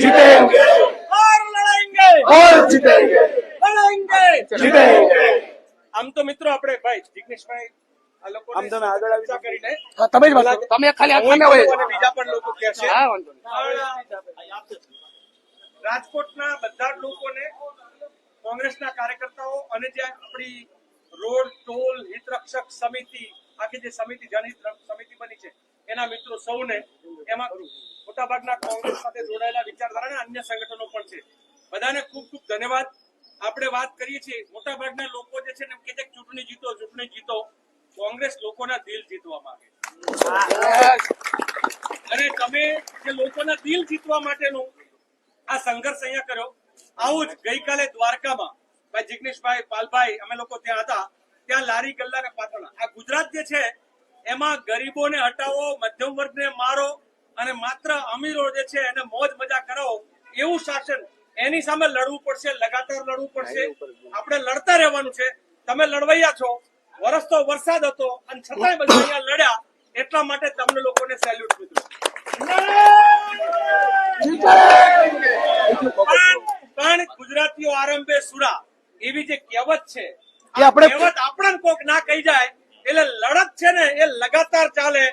જીતેંગે. લડેંગે. જીતેંગે. આમ તો મિત્રો આપણે ભાઈ જિગ્નેશભાઈ આ લોકો આમ તમે આગળ આવી કરીને તમે જ વાત તમે ખાલી આ હું હોય. બીજા પણ લોકો કહે છે. હા વાંધો નહીં. રાજકોટના બધા લોકોને કોંગ્રેસના કાર્યકર્તાઓ અને જે આપણી રોડ ટોલ હિતરક્ષક સમિતિ આખી જે સમિતિ જનહિત સમિતિ બની છે એના મિત્રો સૌને એમાં મોટાભાગના કોંગ્રેસ સાથે જોડાયેલા વિચારધારા અને અન્ય સંગઠનો પણ છે. બધાને ખૂબ ખૂબ ધન્યવાદ. આપણે વાત કરીએ છીએ મોટાભાગના લોકો જે છે એમ કે છે ચૂંટણી જીતો ચૂંટણી જીતો. કોંગ્રેસ લોકોના દિલ જીતવા માંગે અને તમે જે લોકોના દિલ જીતવા માટેનું આ સંઘર્ષ અહીંયા કર્યો, આવું જ ગઈકાલે દ્વારકામાં ભાઈ જિગ્નેશભાઈ પાલભાઈ અમે લોકો ત્યાં હતા, ત્યાં લારી ગલ્લા ને પાટણા આ ગુજરાત જે છે, એમાં ગરીબોને હટાવો, મધ્યમ વર્ગને મારો અને માત્ર અમીરો જે છે એને મોજ મજા કરાવો એવું શાસન એની સામે લડવું પડશે લગાતાર લડવું પડશે. આપણે લડતા રહેવાનું છે. તમે લડવૈયા છો. વરસ તો વરસાદ હતો અને છતાંય બધા અહીંયા લડ્યા. એટલા માટે તમને લોકોને સેલ્યુટ મિત્રો પણ ગુજરાતીઓ આરંભે સુરા. એવી જે કહેવત છે કહેવત આપણને કોક ના કહી જાય. એટલે લડત છે ને એ લગાતાર ચાલે.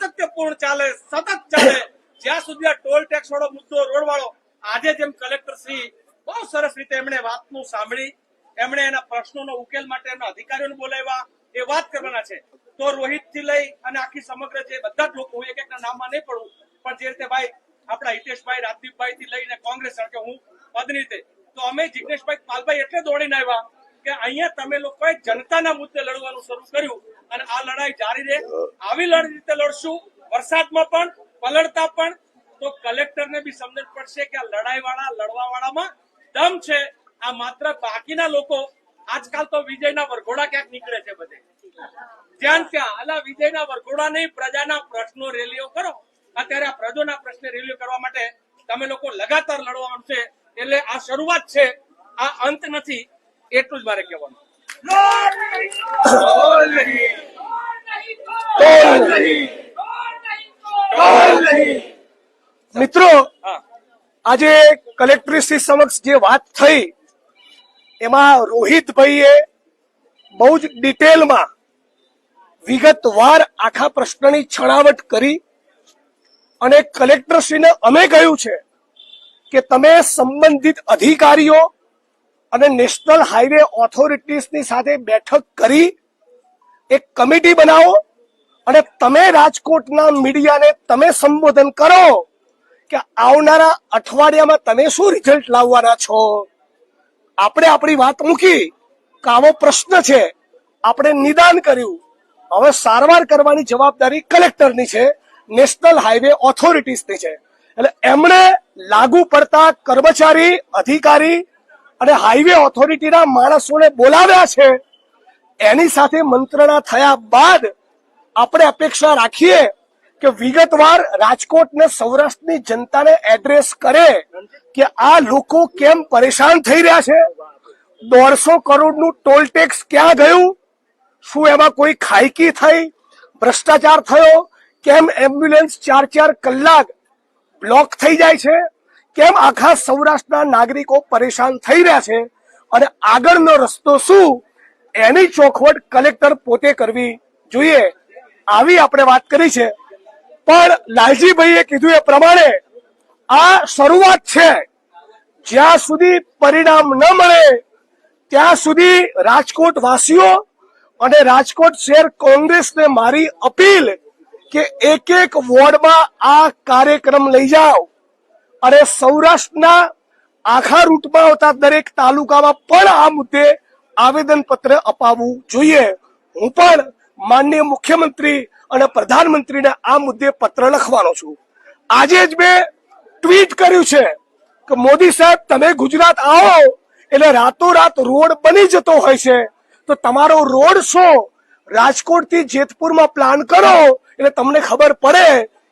સાતત્યપૂર્ણ ચાલે, સતત ચાલે. જ્યાં સુધી આ ટોલ ટેક્સ વાળો મુદ્દો, રોડ વાળો, આજે જેમ કલેક્ટર શ્રી બહુ સરસ રીતે એમણે વાતનું સાંભળી, એમણે એના પ્રશ્નોનો ઉકેલ માટે એમના અધિકારીઓને બોલાવ્યા, એ વાત કરવાના છે. તો રોહિતથી લઈ અને આખી સમગ્ર જે બધા જ લોકો એક એકના નામમાં નહીં પડું પણ જે રીતે ભાઈ, આપણા હિતેશભાઈ રાજદીપભાઈ થી લઈને કોંગ્રેસ કે હું પદની રીતે, તો અમે જિગ્નેશભાઈ પાલભાઈ એટલે દોડીને આવ્યા. કે અહીંયા તમે લોકોએ જનતાના મુદ્દે લડવાનું શરૂ કર્યું અને આ લડાઈ જારી રહે. આવી લડી રીતે લડશું. વરસાદમાં પણ, પલળતા પણ. તો કલેક્ટરને બી સમજણ પડશે કે આ લડાઈ વાળા લડવા વાળામાં દમ છે. આ માત્ર બાકીના લોકો. આજકાલ તો વિજયના વરઘોડા ક્યાંક નીકળે છે બધે. જ્યાં ત્યાં અલા, વિજયના વરઘોડા નહીં, પ્રજાના પ્રશ્નો રેલીઓ કરો. અત્યારે આ પ્રજાના પ્રશ્ને રેલીઓ કરવા માટે તમે લોકો લગાતાર લડવાનું છે. એટલે આ શરૂઆત છે. આ અંત નથી. એટલું જ મારે કહેવાનું. મિત્રો આજે કલેક્ટરશ્રી સમક્ષ જે વાત થઈ એમાં રોહિતભાઈએ બહુ જ ડિટેલમાં વિગતવાર આખા પ્રશ્નની છણાવટ કરી અને કલેક્ટરશ્રીને અમે કહ્યું છે કે તમે સંબંધિત અધિકારીઓ અને નેશનલ હાઈવે ઓથોરિટીઝની સાથે બેઠક કરી, એક કમિટી બનાવો અને તમે રાજકોટના મીડિયાને તમે સંબોધન કરો કે આવનારા અઠવાડિયામાં તમે શું રિઝલ્ટ લાવવાના છો. આપણે આપણી વાત મૂકી આવો પ્રશ્ન છે. આપણે નિદાન કર્યું. હવે સારવાર કરવાની જવાબદારી કલેક્ટરની છે, નેશનલ હાઈવે ઓથોરિટીઝની છે. એટલે એમણે લાગુ પડતા કર્મચારી, અધિકારી અને હાઈવે ઓથોરિટીના માણસોને બોલાવ્યા છે. એની સાથે મંત્રણા થયા બાદ આપણે અપેક્ષા રાખીએ કે વિગતવાર રાજકોટ ને સૌરાષ્ટ્રની જનતાને એડ્રેસ કરે કે આ લોકો કેમ પરેશાન થઈ રહ્યા છે. દોઢસો કરોડનું ટોલ ટેક્સ ક્યાં ગયું? શું એમાં કોઈ ખાયકી થઈ? ભ્રષ્ટાચાર થયો? કેમ એમ્બ્યુલન્સ ચાર ચાર કલાક બ્લોક થઈ જાય છે? કેમ આખા સૌરાષ્ટ્રના નાગરિકો પરેશાન થઈ રહ્યા છે? અને આગળનો રસ્તો શું? એની ચોખવટ કલેક્ટર પોતે કરવી જોઈએ. આવી આપણે વાત કરી છે. પણ લાલજીભાઈએ કીધું એ પ્રમાણે આ શરૂઆત છે. જ્યાં સુધી પરિણામ ન મળે, ત્યાં સુધી રાજકોટ વાસીઓ અને રાજકોટ શહેર કોંગ્રેસને મારી અપીલ કે એક એક વોર્ડમાં આ કાર્યક્રમ લઈ જાઓ. અને સૌરાષ્ટ્રના આખા રૂટમાં આવતા દરેક તાલુકામાં પણ આ મુદ્દે આવેદન પત્ર અપાવવું જોઈએ. હું પણ માનનીય મુખ્યમંત્રી અને પ્રધાનમંત્રીને આ મુદ્દે પત્ર લખવાનો છું. આજે જ મેં ટ્વીટ કર્યું છે કે મોદી સાહેબ, તમે ગુજરાત આવો, એટલે રાતોરાત રોડ બની જતો હોય છે. તો તમારો રોડ શો? રાજકોટથી જેતપુરમાં પ્લાન કરો, એટલે તમને ખબર પડે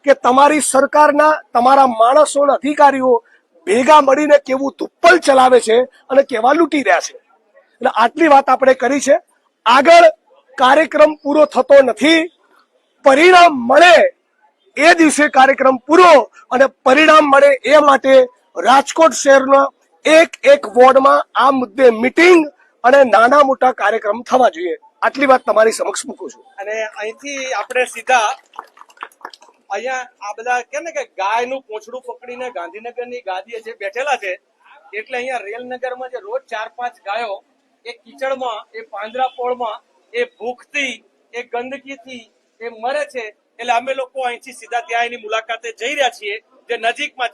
કે તમારી સરકારના, તમારા માણસો અધિકારીઓ ભેગા મળીને કેવું તુપ્પલ ચલાવે છે અને કેવા લૂંટી રહ્યા છે. એટલે આટલી વાત આપણે કરી છે. આગળ કાર્યક્રમ પૂરો થતો નથી. પરિણામ મળે એ દિવસે કાર્યક્રમ પૂરો અને પરિણામ મળે એ માટે રાજકોટ શહેરના એક એક વોર્ડમાં આ મુદ્દે મીટિંગ અને નાના મોટા કાર્યક્રમ થવા જોઈએ. આટલી વાત તમારી સમક્ષ મૂકું છું. અને અહીંથી આપણે સીધા અહીંયા આ બધા કે ને કે ગાયનું પોછડું પકડીને ગાંધીનગરની ગાદીએ જે બેઠેલા છે, એટલે અહીંયા રેલનગરમાં જે રોજ ચાર પાંચ ગાયો, એ કીચડમાં, એ પાંજરાપોળમાં એ ભૂખથી, એ ગંદકીથી, એ મરે છે, એટલે અમે લોકો અહીંથી સીધા ત્યાં એની મુલાકાતે જઈ રહ્યા છીએ, જે નજીકમાં